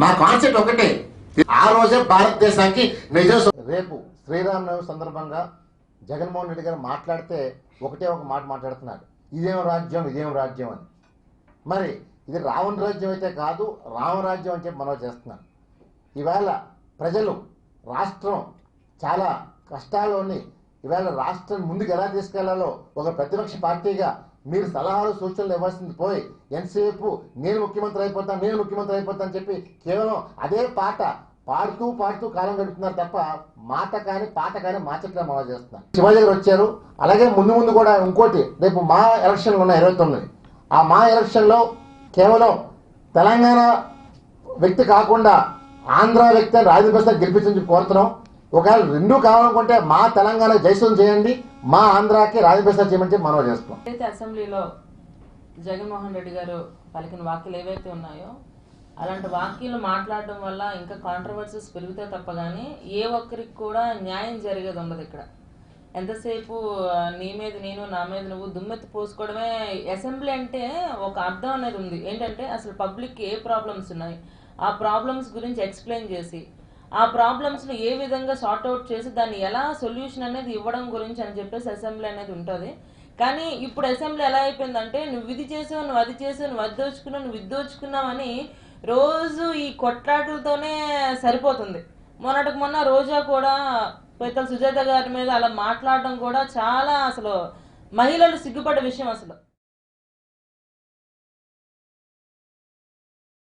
మా కాన్సెప్ట్ ఒకటే. ఆ రోజే భారతదేశానికి నిజం రేపు శ్రీరామనవమి సందర్భంగా జగన్మోహన్ రెడ్డి గారు మాట్లాడితే ఒకటే ఒక మాట మాట్లాడుతున్నారు ఇదేం రాజ్యం ఇదేం రాజ్యం అని. మరి ఇది రావణ రాజ్యం అయితే కాదు రామరాజ్యం అని చెప్పి మనం చేస్తున్నాం ఈవేళ ప్రజలు రాష్ట్రం చాలా కష్టాల్లోని ఈవేళ రాష్ట్రం ముందుకు ఎలా తీసుకెళ్ళాలో ఒక ప్రతిపక్ష పార్టీగా మీరు సలహాలు సూచనలు ఇవ్వాల్సింది పోయి ఎంతసేపు నేను ముఖ్యమంత్రి అయిపోతాను నేను ముఖ్యమంత్రి అయిపోతాను అని చెప్పి కేవలం అదే పాట పాడుతూ పాడుతూ కాలం గడుపుతున్నారు తప్ప మాట కానీ పాట కానీ మార్చట్లే మనం చేస్తున్నారు. శివాజీ గారు వచ్చారు. అలాగే ముందు ముందు కూడా ఇంకోటి రేపు మా ఎలక్షన్లు ఉన్నాయి ఇరవై తొమ్మిది. ఆ మా ఎలక్షన్లో కేవలం తెలంగాణ వ్యక్తి కాకుండా ఆంధ్ర వ్యక్తి అని రాజప్రసాద్ గెలిపించని కోరుతున్నాం. ఒకవేళ రెండు కావాలనుకుంటే మా తెలంగాణ జైసం చేయండి మా ఆంధ్రాకి రాజప్రసాద్ చేయమని మనవి చేస్తాం చేస్తున్నాం అయితే అసెంబ్లీలో జగన్మోహన్ రెడ్డి గారు పలికిన వాక్యలు ఏవైతే ఉన్నాయో అలాంటి వాక్యాలు మాట్లాడడం వల్ల ఇంకా కాంట్రవర్సీస్ పెరిగితే తప్ప కానీ ఏ ఒక్కరికి కూడా న్యాయం జరిగేది ఉండదు ఇక్కడ. ఎంతసేపు నీ మీద నేను నా మీద నువ్వు దుమ్మెత్తి పోసుకోవడమే అసెంబ్లీ అంటే ఒక అర్థం అనేది ఉంది. ఏంటంటే అసలు పబ్లిక్కి ఏ ప్రాబ్లమ్స్ ఉన్నాయి? ఆ ప్రాబ్లమ్స్ గురించి ఎక్స్ప్లెయిన్ చేసి ఆ ప్రాబ్లమ్స్ని ఏ విధంగా సార్ట్ అవుట్ చేసి దాన్ని ఎలా సొల్యూషన్ అనేది ఇవ్వడం గురించి అని చెప్పేసి అసెంబ్లీ అనేది ఉంటుంది. కానీ ఇప్పుడు అసెంబ్లీ ఎలా అయిపోయిందంటే నువ్వు ఇది చేసావు నువ్వు అది చేసావు నువ్వు అది దోచుకున్నావు నువ్వు ఇది దోచుకున్నావు రోజు ఈ కొట్లాటలతోనే సరిపోతుంది. మొన్నటికి మొన్న రోజా కూడా పెద్దల సుజాత గారి మీద అలా మాట్లాడడం కూడా చాలా అసలు మహిళలు సిగ్గుపడే విషయం అసలు.